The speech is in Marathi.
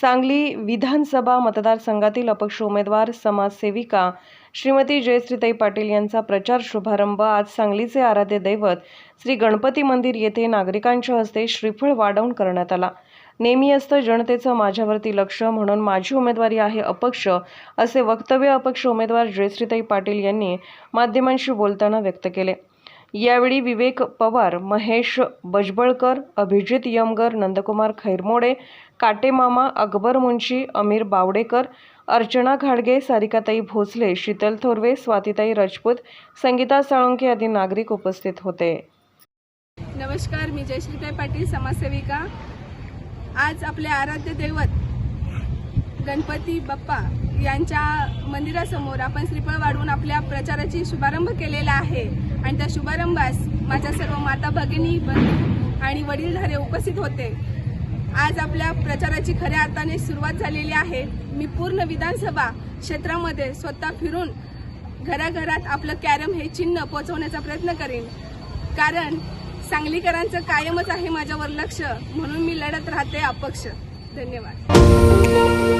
सांगली विधानसभा मतदारसंघातील अपक्ष उमेदवार समाजसेविका श्रीमती जयश्रीताई पाटील यांचा प्रचार शुभारंभ. आज सांगलीचे आराध्य दैवत श्री गणपती मंदिर येथे नागरिकांच्या हस्ते श्रीफळ वाढवून करण्यात आला. नेहमी असतं जनतेचं माझ्यावरती लक्ष म्हणून माझी उमेदवारी आहे अपक्ष असे वक्तव्य अपक्ष उमेदवार जयश्रीताई पाटील यांनी माध्यमांशी बोलताना व्यक्त केले. यावेळी विवेक पवार महेश बजबळकर अभिजित यमगर नंदकुमार खैरमोडे काटेमामा अकबर मुंशी अमीर बावडेकर अर्चना घाडगे सारिकाताई भोसले शीतल थोरवे स्वातिताई राजपूत संगीता साळुंके आदी नागरिक उपस्थित होते. नमस्कार मी जयश्रीताई पाटील समाजसेविका. आज आपले आराध्य दैवत गणपती बाप्पा यांच्या मंदिरासमोर आपण श्रीफळ वाढवून आपल्या प्रचाराची शुभारंभ केलेला आहे. आणि त्या शुभारंभास माझ्या सर्व माता भगिनी बंधू आणि वडीलधारे उपस्थित होते. आज आपल्या प्रचाराची खऱ्या अर्थाने सुरुवात झालेली आहे. मी पूर्ण विधानसभा क्षेत्रामध्ये स्वतः फिरून घराघरात आपलं कॅरम हे चिन्ह पोहोचवण्याचा प्रयत्न करेन. कारण सांगलीकरांचं कायमच आहे माझ्यावर लक्ष. म्हणून मी लढत राहते अपक्ष. धन्यवाद.